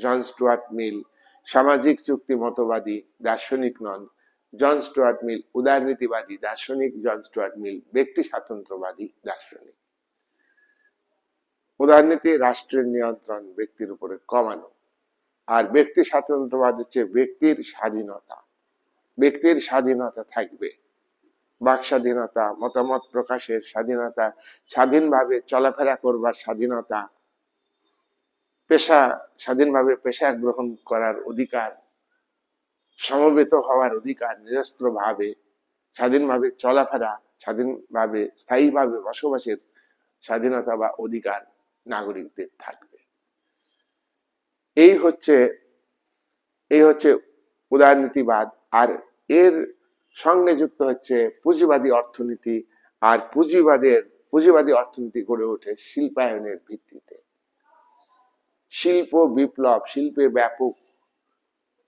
জন Stewart মিল সামাজিক চুক্তি মতবাদী, দার্শনিক নন। জন স্টুয়ার্ট মিল উদারনীতিবাদী, দার্শনিক। জন স্টুয়ার্ট মিল ব্যক্তি স্বাতন্ত্র্যবাদী, দার্শনিক। উদারনীতি, রাষ্ট্রের নিয়ন্ত্রণ ব্যক্তির উপরে কমানো। আর ব্যক্তি স্বাতন্ত্রবাদ হচ্ছে ব্যক্তির স্বাধীনতা। ব্যক্তির স্বাধীনতা থাকবে। বাক স্বাধীনতা মতামত প্রকাশের স্বাধীনতা, স্বাধীনভাবে চলাফেরা করবার স্বাধীনতা পেশা, স্বাধীনভাবে পেশা গ্রহণ করার অধিকার, সমবেত হওয়ার অধিকার নিরস্ত্র ভাবে স্বাধীনভাবে চলাফেরা, স্বাধীনভাবে, স্থায়ীভাবে বসবাসের স্বাধীনতা বা অধিকার নাগরিকদের থাকবে। এই হচ্ছে এই হচ্ছে উদারনীতিবাদ আর এর সঙ্গে যুক্ত হচ্ছে পুঁজিবাদী অর্থনীতি আর পুঁজিবাদের, পুঁজিবাদী অর্থনীতি গড়ে ওঠে শিল্পায়নের ভিত্তিতে। শিল্প বিপ্লব, শিল্পে ব্যাপক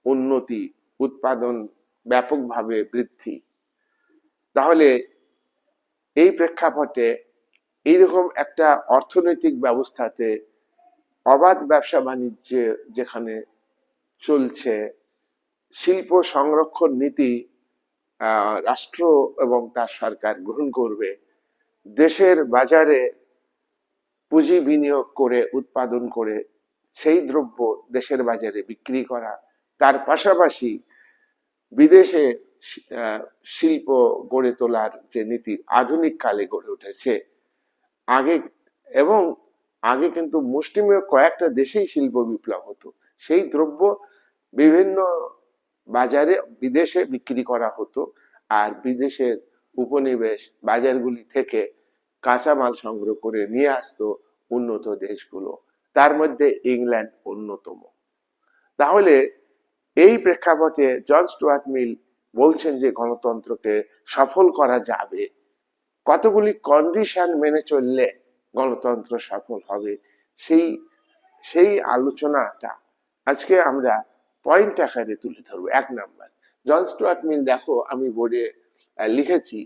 উন্নতি, উৎপাদন ব্যাপকভাবে বৃদ্ধি। তাহলে এই প্রেক্ষাপটে এইরকম একটা অর্থনৈতিক ব্যবস্থাতে অবাধ ব্যবসা বাণিজ্য যেখানে চলছে, শিল্প সংরক্ষণ নীতি রাষ্ট্র এবং তার সরকার গ্রহণ করবে, দেশের বাজারে পুঁজি বিনিয়োগ করে, উৎপাদন করে সেই দ্রব্য দেশের বাজারে বিক্রি করা, তার পাশাপাশি বিদেশে শিল্প গড়ে তোলার যে নীতি আধুনিক কালে গড়ে উঠেছে। আগে, এবং আগে কিন্তু মুষ্টিমেয় কয়েকটা দেশেই শিল্প বিপ্লব হতো। সেই দ্রব্য বিভিন্ন বাজারে বিদেশে বিক্রি করা হতো আর বিদেশের উপনিবেশ বাজারগুলি থেকে কাঁচামাল সংগ্রহ করে নিয়ে আসতো উন্নত দেশগুলো। তার মধ্যে ইংল্যান্ড অন্যতম। তাহলে এই প্রেক্ষাপটে জন স্টুয়ার্ট মিল বলছেন যে গণতন্ত্রকে সফল করা যাবে। কতগুলি কন্ডিশন মেনে চললে গণতন্ত্র সফল হবে? সেই সেই আলোচনাটা আজকে আমরা পয়েন্ট আকারে তুলে ধরবো। এক নাম্বার, জন স্টুয়ার্ট মিল দেখো, আমি বোর্ডে লিখেছি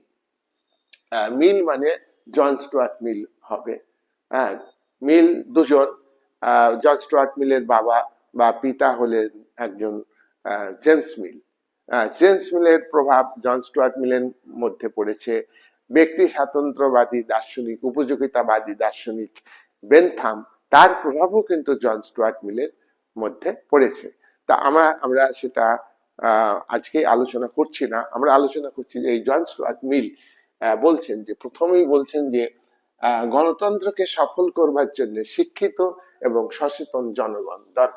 মিল মানে জন স্টুয়ার্ট মিল হবে। হ্যাঁ মিল দুজন। জন স্টুয়ার্ট মিলের বাবা বা পিতা হলেন একজন জেমস মিল। জেমস মিলের প্রভাব জন স্টুয়ার্ট মিলের মধ্যে পড়েছে। ব্যক্তি স্বাতন্ত্র্যবাদী দার্শনিক, উপযোগিতাবাদী দার্শনিক বেনথাম, তার প্রভাবও কিন্তু জন স্টুয়ার্ট মিলের মধ্যে পড়েছে। তা আমরা আমরা সেটা আজকে আলোচনা করছি না। আমরা আলোচনা করছি যে এই জন স্টুয়ার্ট মিল বলছেন যে, প্রথমেই বলছেন যে গণতন্ত্রকে সফল করবার জন্য শিক্ষিত এবং সচেতন জনগণ দরকার।